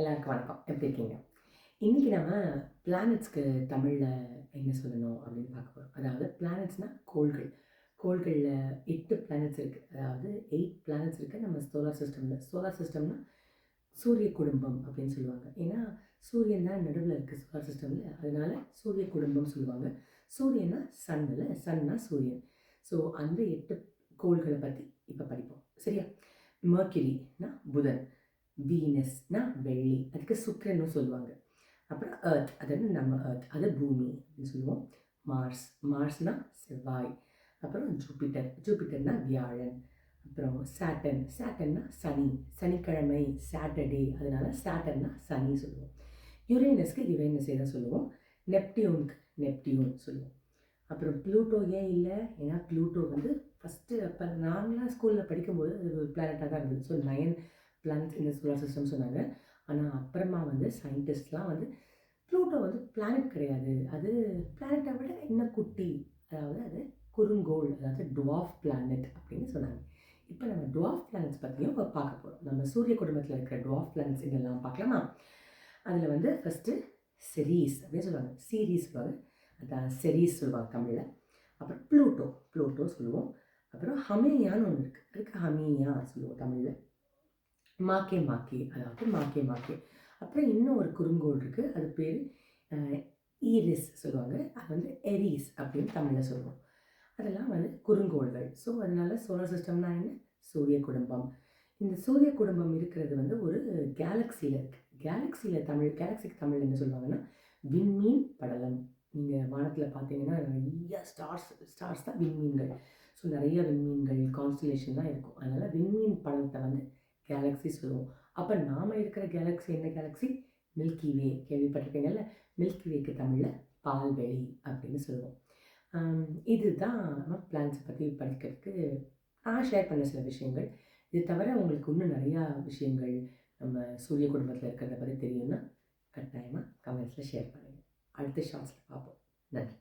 எல்லாருக்கும் வணக்கம். எப்படி இருக்கீங்க? இன்றைக்கி நம்ம பிளானட்ஸ்க்கு தமிழில் என்ன சொல்லணும் அப்படின்னு பார்க்க போகிறோம் அதாவது பிளானட்ஸ்னால் கோள்கள். கோள்களில் எட்டு பிளானட்ஸ் இருக்குது அதாவது எயிட் பிளானட்ஸ் இருக்குது நம்ம சோலார் சிஸ்டமில் சோலார் சிஸ்டம்னா சூரிய குடும்பம் அப்படின்னு சொல்லுவாங்க. ஏன்னா சூரியன் தான் நடுவில் இருக்குது சோலார் சிஸ்டமில் அதனால சூரிய குடும்பம் சொல்லுவாங்க. சூரியனா சன்னில் சன்னா சூரியன். ஸோ அந்த எட்டு கோள்களை பற்றி இப்போ படிப்போம். சரியா? மர்க்கிரினா புதன். வீனஸ்னா வெள்ளி. அதுக்கு சுக்கரன்னு சொல்லுவாங்க. அப்புறம் எர்த் அதாவது நம்ம அர்த் அது பூமி அப்படின்னு சொல்லுவோம். மார்ஸ் மார்ஸ்னா செவ்வாய். அப்புறம் ஜூபிட்டர் ஜூபிட்டர்னா வியாழன். அப்புறம் சாட்டன் சாட்டன்னா சனி. சனிக்கிழமை சாட்டர்டே அதனால சாட்டர்னா சனி சொல்லுவோம். யுரேனஸ்க்கு யுரேனஸே தான் சொல்லுவோம். நெப்டியூனுக்கு நெப்டியூன் சொல்லுவோம். அப்புறம் ப்ளூட்டோ ஏன் இல்லை? ஏன்னா ப்ளூட்டோ வந்து ஃபஸ்ட்டு அப்போ நாங்களாம் ஸ்கூலில் படிக்கும்போது அது ஒரு பிளானட்டாக தான் இருந்தது. ஸோ நயன் பிளானட்ஸ் இந்த சோலார் சிஸ்டம் சொன்னாங்க. ஆனால் அப்புறமா வந்து சயின்டிஸ்ட்லாம் வந்து ப்ளூட்டோ வந்து பிளானட் கிடையாது. அது பிளானட்டை விட இன்னும் குட்டி? அதாவது அது குறுங்கோல் அதாவது டுவாஃப் பிளானட் அப்படின்னு சொன்னாங்க. இப்போ நம்ம டுவாஃப் பிளானட்ஸ் பற்றியும் பார்க்க போகிறோம் நம்ம சூரிய குடும்பத்தில் இருக்கிற டுவாஃப் பிளானட்ஸ் இதெல்லாம் பார்க்கலாமா? அதில் வந்து ஃபஸ்ட்டு செரீஸ் அப்படின்னு சொல்லுவாங்க. சீரீஸ் சொல்லுவாங்க. அதான் செரீஸ் சொல்லுவாங்க தமிழில். அப்புறம் ப்ளூட்டோ ப்ளூட்டோ சொல்லுவோம். அப்புறம் ஹமேயான்னு ஒன்று இருக்குது அதுக்கு ஹமீயா சொல்லுவோம் தமிழில். மாக்கே மாக்கே அதாவது மாக்கே மாக்கே. அப்புறம் இன்னும் ஒரு குறுங்கோள் இருக்குது அது பேர் ஈரிஸ் சொல்லுவாங்க. அது வந்து எரிஸ் அப்படின்னு தமிழில் சொல்லுவோம். அதெல்லாம் வந்து குறுங்கோள்கள். ஸோ அதனால் சோலார் சிஸ்டம்னா என்ன? சூரிய குடும்பம். இந்த சூரிய குடும்பம் இருக்கிறது வந்து ஒரு கேலக்சியில் இருக்குது கேலக்சியில் தமிழ் கேலக்சிக்கு தமிழ் என்ன சொல்லுவாங்கன்னா விண்மீன் படலம். நீங்கள் வானத்தில் பார்த்தீங்கன்னா நிறைய ஸ்டார்ஸ் ஸ்டார்ஸ் தான் விண்மீன்கள். ஸோ நிறைய விண்மீன்கள் கான்ஸ்டலேஷன்லாம் இருக்கும். அதனால் விண்மீன் படலத்தை வந்து கேலக்ஸி சொல்லுவோம். அப்போ நாம் இருக்கிற கேலக்ஸி என்ன கேலக்ஸி மில்கி வே கேள்விப்பட்டிருக்கீங்கல்ல மில்கி வேக்கு தமிழில் பால்வெளி அப்படின்னு சொல்லுவோம். இதுதான் நம்ம பிளான்ஸை பற்றி படிக்கிறதுக்கு நான் ஷேர் பண்ண சில விஷயங்கள். இது தவிர உங்களுக்கு இன்னும் நிறையா விஷயங்கள் நம்ம சூரிய குடும்பத்தில் இருக்கிறத பற்றி தெரியும்னா கட்டாயமாக கமெண்ட்ஸில் ஷேர் பண்ணுங்கள் அடுத்த ஷார்ட்ஸில் பார்ப்போம். நன்றி.